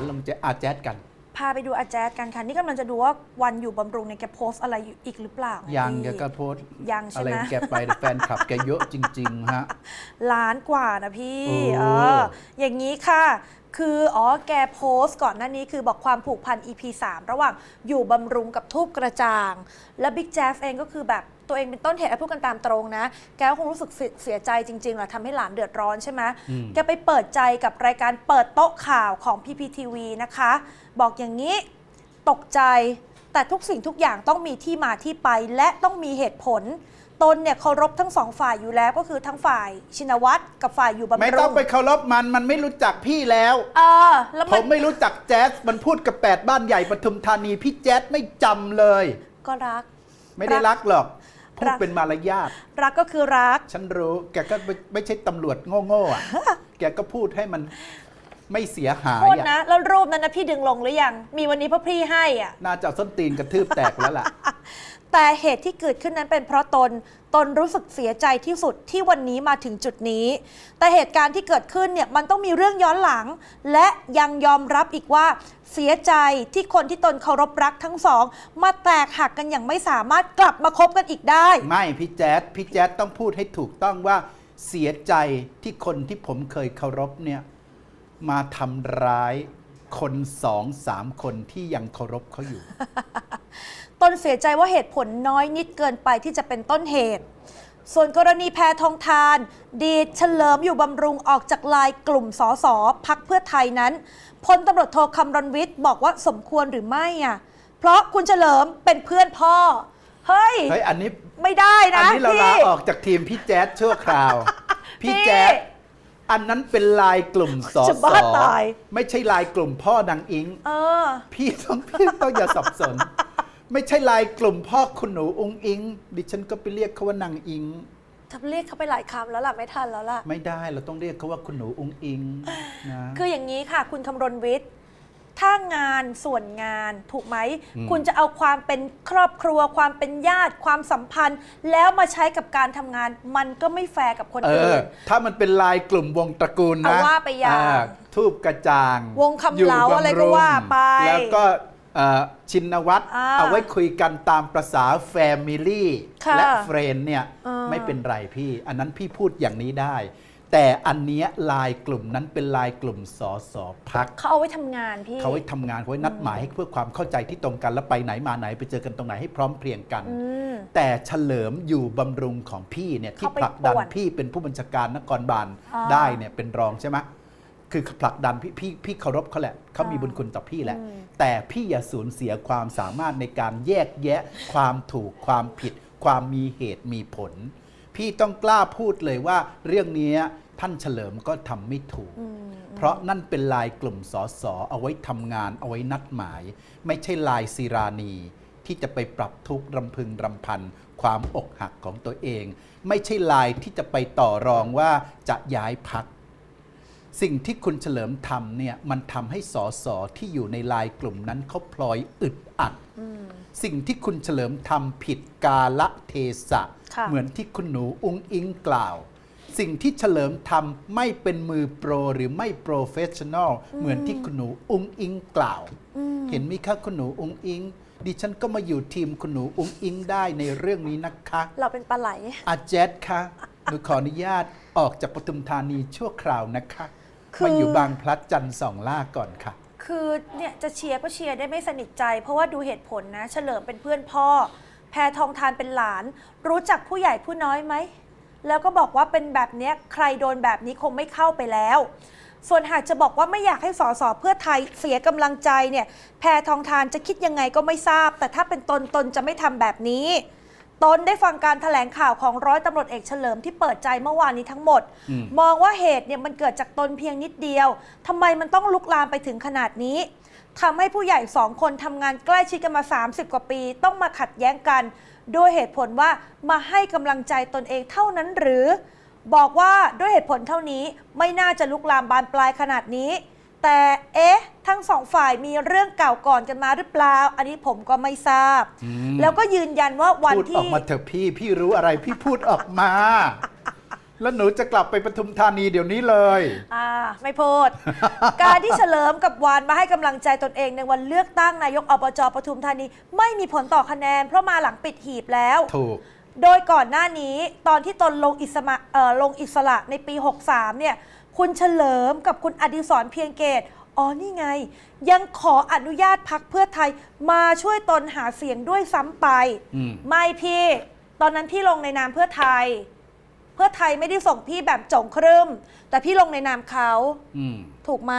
ลลงจะอาแจ๊ดกัน พาไปดูอาแจ๊ดกันค่ะนี่กำลังจะดูว่าวันอยู่บำรุงเนี่ยแกโพสต์อะไรอยู่อีกหรือเปล่ายัยังแกก็โพสต์ยังใช่อะไรไหม ของแกไปแต่แฟนคลับแกเยอะจริง ๆ ฮะ ล้านกว่านะพี่โอ้ เอออย่างนี้ค่ะ คืออ๋อแกโพสต์ก่อนหน้านี้คือบอกความผูกพัน EP 3 ระหว่างอยู่บำรุงกับทูบกระจ่าง และบิ๊กแจ๊ฟเองก็คือแบบ ตัวเองเป็นต้นเหตุอะพูดกันตามตรงนะ แกก็คงรู้สึกเสียเสียใจจริงๆแหละทำให้หลานเดือดร้อนใช่ไหมอืมแกไปเปิดใจกับรายการเปิดโต๊ะข่าวของ PPTV นะคะ บอกอย่างนี้ตกใจแต่ทุกสิ่งทุกอย่างต้องมีที่มาที่ไปและต้องมีเหตุผล ตนเนี่ยเคารพทั้งสองฝ่ายอยู่แล้วก็คือทั้งฝ่ายชินวัตรกับฝ่ายอยู่บำรุงไม่ต้องไปเคารพมันมันไม่รู้จักพี่แล้ว เออแล้วผมันมไม่รู้จักแจ๊สมันพูดกับแปดบ้านใหญ่ปทุมธานีพี่แจ๊สไม่จำเลย ก็รัก ไม่ได้รักหรอก พูดรักเป็นมารยาทรักก็คือรัก ฉันรู้ แกก็ไม่ไม่ใช่ตำรวจโง่ๆอะ แกก็พูดให้มัน ไม่เสียหายโทษอะนะแล้วรูปนั้นนะพี่ดึงลงหรือยัง มีวันนี้พ่อพี่ให้อะ น่าจะเอาส้นตีนกระทืบแตกแล้วล่ะ แต่เหตุที่เกิดขึ้นนั้นเป็นเพราะตน ตนรู้สึกเสียใจที่สุดที่วันนี้มาถึงจุดนี้ แต่เหตุการณ์ที่เกิดขึ้นเนี่ยมันต้องมีเรื่องย้อนหลัง และยังยอมรับอีกว่า เสียใจที่คนที่ตนเคารพรักทั้งสอง มาแตกหักกันอย่างไม่สามารถกลับมาคบกันอีกได้ ไม่พี่แจ๊ดพี่แจ๊ดต้องพูดให้ถูกต้องว่าเสียใจที่คนที่ผมเคยเคารพเนี่ย มาทำร้ายคนสองสามคนที่ยังเคารพเขาอยู่ ตนเสียใจว่าเหตุผลน้อยนิดเกินไปที่จะเป็นต้นเหตุ ส่วนกรณีแพทองทาน ดีดเฉลิมอยู่บำรุงออกจากลายกลุ่มสสพักเพื่อไทยนั้นพลตำรวจโทคำรณวิทย์บอกว่าสมควรหรือไม่อะเพราะคุณเฉลิมเป็นเพื่อนพ่อ เฮ้ย เฮ้ยอันนี้ไม่ได้อันะนี้เราพี่ลาออกจากทีมพี่แจ๊ดชั่วคราว พี่พี่ แจ๊ด อันนั้นเป็นลายกลุ่มสอจะสบ้าตาย ไม่ใช่ลายกลุ่มพ่อนางอิง เออ พี่ต้องพี่ต้องอย่าสับสน ไม่ใช่ลายกลุ่มพ่อคุณหนูองอิง ดิฉันก็ไปเรียกเขาว่านางอิงทำเรียกเขาไปหลายคำแล้วล่ะไม่ทันแล้วล่ะ ไม่ได้เราต้องเรียกเขาว่าคุณหนูองอิงนะ คืออย่างนี้ค่ะ คุณคำรณวิทย์ ถ้างานส่วนงานถูกไหมอืมคุณจะเอาความเป็นครอบครัว ความเป็นญาติ ความสัมพันธ์ แล้วมาใช้กับการทำงาน มันก็ไม่แฟร์กับคนเออื่อน ถ้ามันเป็นลายกลุ่มวงตระกูลนะเอาว่าไปอย่างอ่ทูบกระจ่างวงคำเหลายู่บำอะไรก็ว่าไปแล้วก็เอ่อชินวัตรอ่าเอาไว้คุยกันตามประษาแฟมิลี่ค่ะและเฟรนเนี่ยอ่าไม่เป็นไรพี่ อันนั้นพี่พูดอย่างนี้ได้ แต่อันเนี้ยลายกลุ่มนั้นเป็นลายกลุ่มสอสอพัก เขาเอาไว้ทำงานพี่ เขาไว้ทำงานเขาไว้นัดหมายให้เพื่อความเข้าใจที่ตรงกันแล้วไปไหนมาไหนไปเจอกันตรงไหนให้พร้อมเพรียงกัน อืม แต่เฉลิมอยู่บำรุงของพี่เนี่ยที่เข้าไปผลักดันป่วนพี่เป็นผู้บัญชาการนครบาลอ่าได้เนี่ยเป็นรองใช่ไหมคือผลักดันพี่พี่พี่เคารพเขาแหละเขามีอ่าบุญคุณต่อพี่แหละ อืม แต่พี่อย่าสูญเสียความสามารถในการแยกแยะ ความถูกความผิด ความมีเหตุมีผล พี่ต้องกล้าพูดเลยว่าเรื่องเนี้ยท่านเฉลิมก็ทำไม่ถูกอืมเพราะนั่นเป็นลายกลุ่มสอสอเอาไว้ทำงานเอาไว้นัดหมาย ไม่ใช่ลายศิรานี ที่จะไปปรับทุกข์รำพึงรำพัน ความอกหักของตัวเอง ไม่ใช่ลายที่จะไปต่อรองว่าจะย้ายพักสิ่งที่คุณเฉลิมทำเนี่ยมันทำให้สอสอที่อยู่ในลายกลุ่มนั้นเขาพลอยอึดอัดอืมสิ่งที่คุณเฉลิมทำผิดกาละเทศะค่ะ เหมือนที่คุณหนูอุ้งอิงกล่าว สิ่งที่เฉลิมทำไม่เป็นมือโปรหรือไม่โปรเฟชชั่นอลเหมือนที่คุณหนูอุ้งอิงกล่าวอืมเห็นไหมคะคุณหนูอุ้งอิงดิฉันก็มาอยู่ทีมคุณหนูอุ้งอิงได้ในเรื่องนี้นะคะ เราเป็นปลาไหลอาเจดคะหนูขออนุญาตออกจากปทุมธานีชั่วคราวนะคะคือมาอยู่บางพลัดจันทร์สองล่าก่อนค่ะ คือเนี่ยจะเชียร์ก็เชียร์ได้ไม่สนิทใจ เพราะว่าดูเหตุผลนะ เฉลิมเป็นเพื่อนพ่อ แพทองทานเป็นหลาน รู้จักผู้ใหญ่ผู้น้อยไหม แล้วก็บอกว่าเป็นแบบเนี้ยใครโดนแบบนี้คงไม่เข้าไปแล้ว ส่วนหากจะบอกว่าไม่อยากให้สสเพื่อไทยเสียกำลังใจเนี่ย แพทองทานจะคิดยังไงก็ไม่ทราบ แต่ถ้าเป็นตนตนจะไม่ทำแบบนี้ตนได้ฟังการถแถลงข่าวของร้อยตำรวจเอกเฉลิมที่เปิดใจเมื่อวานนี้ทั้งหมดอืมมองว่าเหตุเนี่ยมันเกิดจากตนเพียงนิดเดียวทำไมมันต้องลุกลามไปถึงขนาดนี้ ทำให้ผู้ใหญ่สองคนทำงานใกล้ชิดกันมา 30 กว่าปี ต้องมาขัดแย้งกันด้วยเหตุผลว่ามาให้กำลังใจตนเองเท่านั้นหรือ บอกว่าด้วยเหตุผลเท่านี้ไม่น่าจะลุกลามบานปลายขนาดนี้ แต่เอ๊ะ ทั้งสองฝ่ายมีเรื่องเก่าก่อนกันมาหรือเปล่า อันนี้ผมก็ไม่ทราบอืมแล้วก็ยืนยันว่าวันพูดอที่ อกมาเถอะพี่ พี่รู้อะไรพี่พูดออกมา แล้วหนูจะกลับไปปทุมธานีเดี๋ยวนี้เลย อ่า ไม่พูด การที่เฉลิมกับวานมาให้กำลังใจตนเองในวันเลือกตั้งนายกอบจปทุมธานี ไม่มีผลต่อคะแนน เพราะมาหลังปิดหีบแล้ว ถูก โดยก่อนหน้านี้ตอนที่ตนลงอิสระเอ่อลงอิสระในปี 63 เนี่ย คุณเฉลิมกับคุณอดิศรเพียงเกต อ๋อนี่ไง ยังขออนุญาตพักเพื่อไทยมาช่วยตนหาเสียงด้วยซ้ำไป อืม ไม่พี่ ตอนนั้นพี่ลงในนามเพื่อไทยเพื่อไทยไม่ได้ส่งพี่แบบจงครึ่มแต่พี่ลงในนามเขาอืมถูกไหม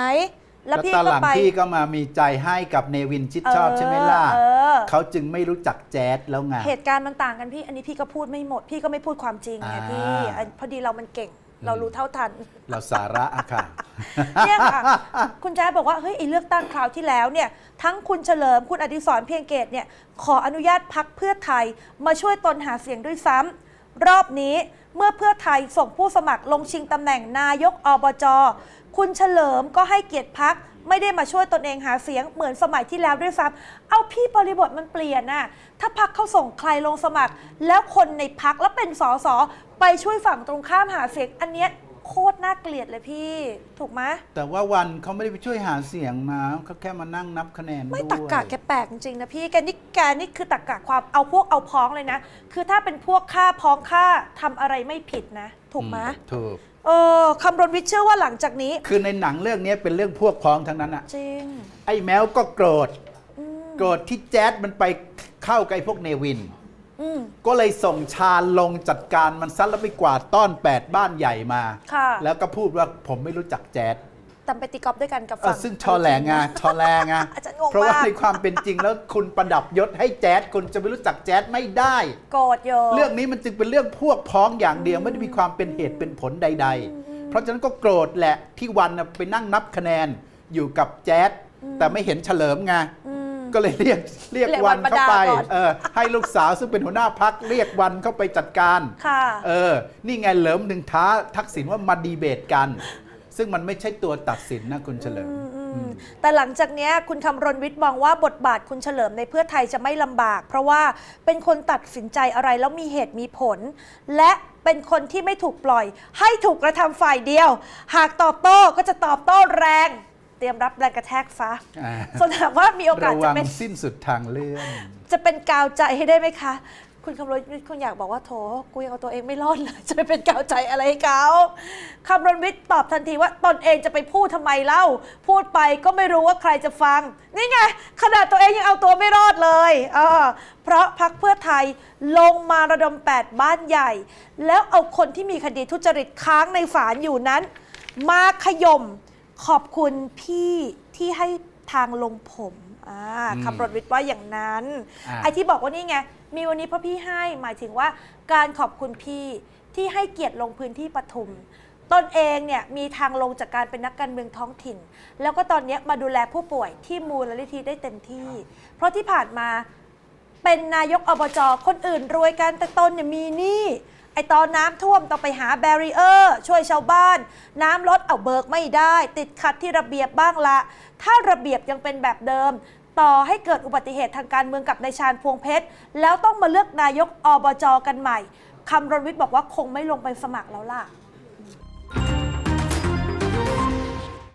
แล้แล้ววพี่ตอนก็หลังไป พี่ก็มามีใจให้กับเนวินชิดชอบเออใช่ไหมล่ะเออ เขาจึงไม่รู้จักแจ๊ดแล้วไง เหตุการณ์มันต่างกันพี่ อันนี้พี่ก็พูดไม่หมด พี่ก็ไม่พูดความจริงไงอ่าพี่อันพอดีเรามันเก่ง เรารู้เท่าทัน เราสาระอะค่ะ เนี่ยค่ะ คุณแจ๊ดบอกว่า เฮ้ยไอ้เลือกตั้งคราวที่แล้วเนี่ย ทั้งคุณเฉลิม คุณอดิศรเพียงเกตเนี่ย ขออนุญาตพักเพื่อไทย มาช่วยตนหาเสียงด้วยซ้ำ รอบนี้ เมื่อเพื่อไทยส่งผู้สมัครลงชิงตำแหน่งนายกอบจคุณเฉลิมก็ให้เกียรติพักไม่ได้มาช่วยตนเองหาเสียงเหมือนสมัยที่แล้วด้วยซ้ำเอาพี่บริบทมันเปลี่ยนน่ะ ถ้าพักเขาส่งใครลงสมัคร แล้วคนในพักแล้วเป็นสสไปช่วยฝั่งตรงข้ามหาเสียงอันเนี้ย โคตรน่าเกลียดเลยพี่ ถูกไหมแต่ว่าวันเขาไม่ได้ไปช่วยหาเสียงนะเขาแค่มานั่งนับคะแนนไม่ด้วยตักกะแกแปลกจริงๆนะพี่แกนี่แกนี่คือตักกะความเอาพวกเอาพ้องเลยนะ คือถ้าเป็นพวกฆ่าพ้องฆ่าทำอะไรไม่ผิดนะ ถูกไหมอืถูก เออคำรณวิทย์เชื่อว่าหลังจากนี้ คือในหนังเรื่องนี้เป็นเรื่องพวกพ้องทั้งนั้นอะจริงไอ้แมวก็โกรธ อืม โกรธที่แจ๊ดมันไปเข้ากับไอ้พวกเนวิน อืม ก็เลยส่งชาญลงจัดการมันซัดแล้วไปกวาดต้อนแปดบ้านใหญ่มา ค่ะ แล้วก็พูดว่าผมไม่รู้จักแจ๊ดแต่ไปตีกอล์ฟด้วยกันกับเอฝั่องซึ่งชอแหลงไงชอแหลงไงอาจารย์งงเพราะว่ามากในความเป็นจริงแล้วคุณประดับยศให้แจ๊ดคุณจะไม่รู้จักแจ๊ดไม่ได้ โกรธโยเรื่องนี้มันจึงเป็นเรื่องพวกพ้องอย่างเดียวไม่ได้มีความเป็นเหตุเป็นผลใด ๆ เพราะฉะนั้นก็โกรธแหละที่วันน่ะไปนั่งนับคะแนนอยู่กับแจ๊ดแต่ไม่เห็นเฉลิมไงอืม ก็เลยเรียกเรียกเรียกวัวันนเข้าไปมาด่าก่อน เออให้ลูกสาวซึ่งเป็นหัวหน้าพักเรียกวันเข้าไปจัดการ ค่ะ เออ นี่ไงเหลิมหนึ่งท้าทักษิณว่ามาดีเบตกัน ซึ่งมันไม่ใช่ตัวตัดสินนะคุณเฉลิม อืมแต่หลังจากเนี้ยคุณคำรณวิทย์มองว่าบทบาทคุณเฉลิมในเพื่อไทยจะไม่ลำบาก เพราะว่าเป็นคนตัดสินใจอะไรแล้วมีเหตุมีผล และเป็นคนที่ไม่ถูกปล่อย ให้ถูกกระทำฝ่ายเดียว หากตอบโต้ก็จะตอบโต้แรง เตรียมรับแรงกระแทกซะอ่าส่วนถามว่ามีโอกาสระจะวังเป็นสิ้นสุดทางเลื่อนจะเป็นกาวใจให้ได้ไหมคะ คุณคำรณวิทย์คุณอยากบอกว่าโถกูยังเอาตัวเองไม่รอดเลยจะไปเป็นกาวใจอะไรให้เขาคำรณวิทย์ตอบทันทีว่าตนเองจะไปพูดทำไมเล่า พูดไปก็ไม่รู้ว่าใครจะฟัง นี่ไงขนาดตัวเองยังเอาตัวไม่รอดเลยเออเพราะพักเพื่อไทยลงมาระดม 8 บ้านใหญ่ แล้วเอาคนที่มีคดีทุจริตค้างในศาลอยู่นั้น มาขย่ม ขอบคุณพี่ที่ให้ทางลงผมอ่าอืมคำรณวิทย์ว่าอย่างนั้นอ่า ไอ้ที่บอกว่านี่ไง มีวันนี้เพราะพี่ให้หมายถึงว่าการขอบคุณพี่ที่ให้เกียรติลงพื้นที่ปทุม ตนเองเนี่ยมีทางลงจากการเป็นนักการเมืองท้องถิ่น แล้วก็ตอนเนี้ยมาดูแลผู้ป่วยที่มูลนิธิได้เต็มที่ เพราะที่ผ่านมา เป็นนายกอบจ คนอื่นรวยกันแต่ตนเนี่ยมีหนี้ ไอตอนน้ำท่วมต้องไปหาแบรีเออร์ช่วยชาวบ้าน น้ำลดเอาเบิกไม่ได้ ติดขัดที่ระเบียบบ้างละ ถ้าระเบียบยังเป็นแบบเดิม ต่อให้เกิดอุบัติเหตุทางการเมืองกับนายชาญพวงเพชร แล้วต้องมาเลือกนายกอบจกันใหม่คำรณวิทย์บอกว่าคงไม่ลงไปสมัครแล้วล่ะ